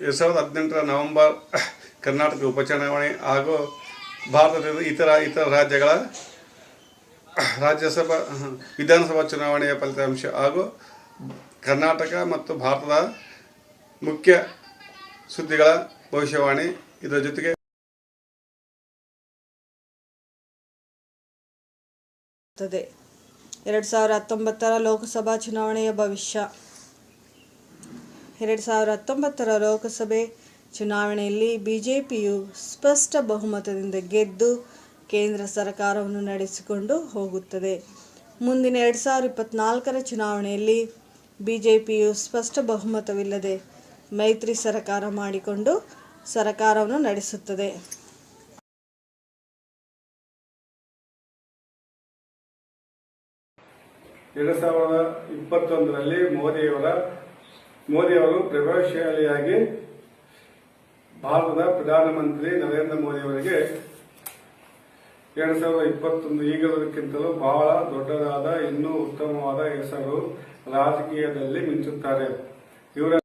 ಎರಡು ಸಾವಿರದ ಹದಿನೆಂಟರ ನವೆಂಬರ್ ಕರ್ನಾಟಕ ಉಪಚುನಾವಣೆ ಹಾಗೂ ಭಾರತದ ಇತರ ಇತರ ರಾಜ್ಯಗಳ ರಾಜ್ಯಸಭಾ, ವಿಧಾನಸಭಾ ಚುನಾವಣೆಯ ಫಲಿತಾಂಶ ಹಾಗೂ ಕರ್ನಾಟಕ ಮತ್ತು ಭಾರತದ ಮುಖ್ಯ ಸುದ್ದಿಗಳ ಭವಿಷ್ಯವಾಣಿ ಇದರ ಜೊತೆಗೆ ಎರಡು ಸಾವಿರ ಹತ್ತೊಂಬತ್ತರ ಲೋಕಸಭಾ ಚುನಾವಣೆಯ ಭವಿಷ್ಯ. ಎರಡು ಸಾವಿರ ಹತ್ತೊಂಬತ್ತರ ಲೋಕಸಭೆ ಚುನಾವಣೆಯಲ್ಲಿ ಬಿಜೆಪಿಯು ಸ್ಪಷ್ಟ ಬಹುಮತದಿಂದ ಗೆದ್ದು ಕೇಂದ್ರ ಸರ್ಕಾರವನ್ನು ನಡೆಸಿಕೊಂಡು ಹೋಗುತ್ತದೆ. ಮುಂದಿನ ಎರಡು ಸಾವಿರ ಇಪ್ಪತ್ನಾಲ್ಕರ ಚುನಾವಣೆಯಲ್ಲಿ ಬಿಜೆಪಿಯು ಸ್ಪಷ್ಟ ಬಹುಮತವಿಲ್ಲದೆ ಮೈತ್ರಿ ಸರ್ಕಾರ ಮಾಡಿಕೊಂಡು ಸರ್ಕಾರವನ್ನು ನಡೆಸುತ್ತದೆ. ಎರಡು ಸಾವಿರದ ಇಪ್ಪತ್ತೊಂದರಲ್ಲಿ ಮೋದಿಯವರ ಮೋದಿಯವರು ಪ್ರಭಾವಶಾಲಿಯಾಗಿ ಭಾರತದ ಪ್ರಧಾನಮಂತ್ರಿ ನರೇಂದ್ರ ಮೋದಿ ಅವರಿಗೆ ಎರಡ್ ಸಾವಿರದ ಇಪ್ಪತ್ತೊಂದು ಈಗಿರುವುದಕ್ಕಿಂತಲೂ ಬಹಳ ದೊಡ್ಡದಾದ ಇನ್ನೂ ಉತ್ತಮವಾದ ಹೆಸರು ರಾಜಕೀಯದಲ್ಲಿ ಮಿಂಚುತ್ತಾರೆ. ಇವರ